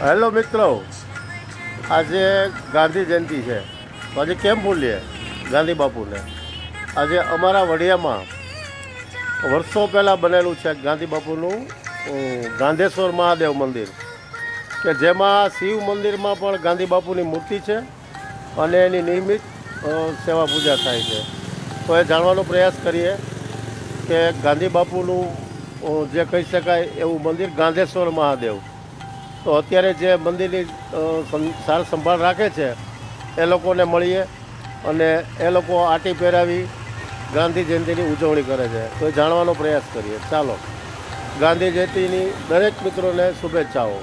Hello મિત્રો. આજે ગાંધી જયંતિ છે. તો આજે કેમ ભૂલીએ ગાંધી બાપુને? આજે અમારા વડિયામાં વર્ષો પહેલાં બનેલું છે ગાંધી બાપુનું ગાંધેશ્વર મહાદેવ મંદિર. કે જેમાં શિવ મંદિરમાં પણ ગાંધી બાપુની મૂર્તિ છે અને એની નિયમિત સેવા પૂજા થાય છે. તો એ જાણવાનો પ્રયાસ કરીએ કે ગાંધી બાપુનું જે કહી શકાય એવું મંદિર ગાંધેશ્વર મહાદેવ. તો અત્યારે જે મંદિરની સાર સંભાળ રાખે છે, એ લોકોને મળીએ અને એ લોકો આટી પહેરાવી ગાંધી જયંતિની ઉજવણી કરે છે. તો જાણવાનો પ્રયાસ કરીએ. ચાલો. ગાંધી જયંતિની દરેક મિત્રોને શુભેચ્છાઓ.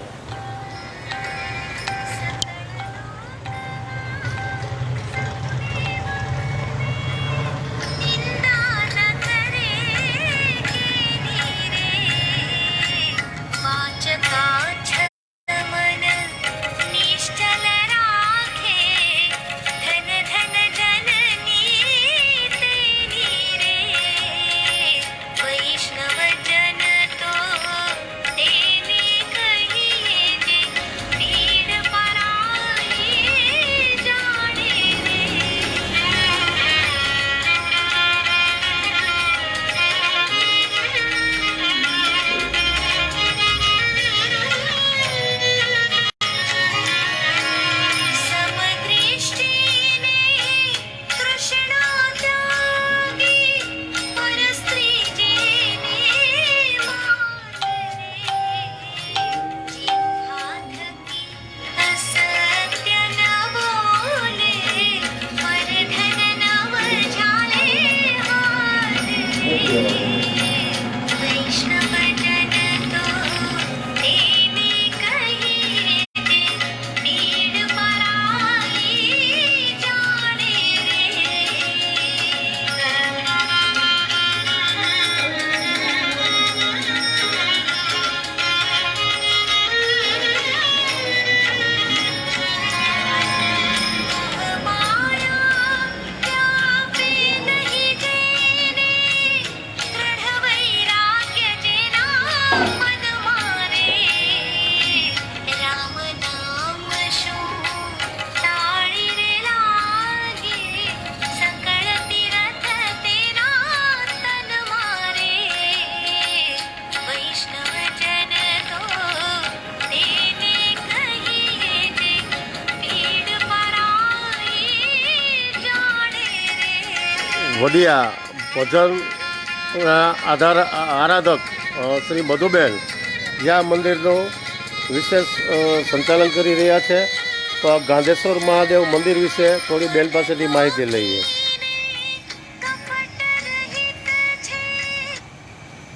વડિયા ભજન આધાર, આરાધક શ્રી મધુબેન. જ્યાં મંદિરનું વિશેષ સંચાલન કરી રહ્યા છે. તો ગાંધેશ્વર મહાદેવ મંદિર વિશે થોડી બેન પાસેથી માહિતી લઈએ.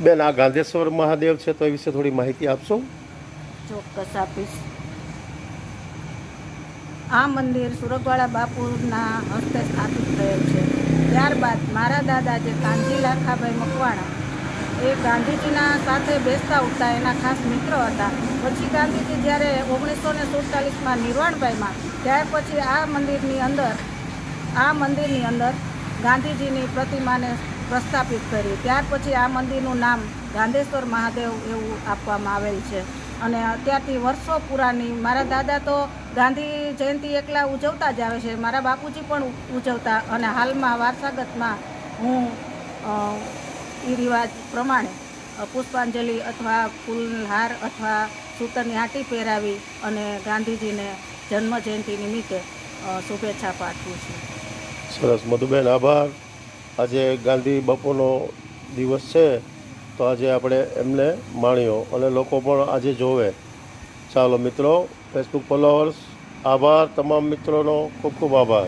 બેન, આ ગાંધેશ્વર મહાદેવ છે તો એ વિશે થોડી માહિતી આપશો? ચોક્કસ આપીશ. આ મંદિર સુરગવાળા બાપુના હસ્તે સ્થાપિત થયેલ છે. ત્યારબાદ મારા દાદા જે કાનજી લાખાભાઈ મકવાણા એ ગાંધીજીના સાથે બેસતા ઉઠતા એના ખાસ મિત્ર હતા. પછી ગાંધીજી જ્યારે ઓગણીસો ને સુડતાલીસમાં નિર્વાણભાઈમાં ત્યાર પછી આ મંદિરની અંદર, આ મંદિરની અંદર ગાંધીજીની પ્રતિમાને પ્રસ્થાપિત કરી. ત્યાર પછી આ મંદિરનું નામ ગાંધેશ્વર મહાદેવ એવું આપવામાં આવેલ છે. અને અત્યારથી વર્ષો પુરાની. મારા દાદા તો ગાંધી જયંતિ એકલા ઉજવતા જ આવે છે. મારા બાપુજી પણ ઉજવતા અને હાલમાં વારસાગતમાં હું એ રિવાજ પ્રમાણે પુષ્પાંજલિ અથવા ફૂલહાર અથવા સૂતરની આંટી પહેરાવી અને ગાંધીજીને જન્મ જયંતિ નિમિત્તે શુભેચ્છા પાઠવું છું. સરસ. મધુબેન, આભાર. આજે ગાંધી બાપુનો દિવસ છે. તો આજે આપણે એમને માણ્યો અને લોકો પણ આજે જોવે. ચાલો મિત્રો ફેસબુક ફોલોઅર્સ આભાર. તમામ મિત્રોનો ખૂબ ખૂબ આભાર.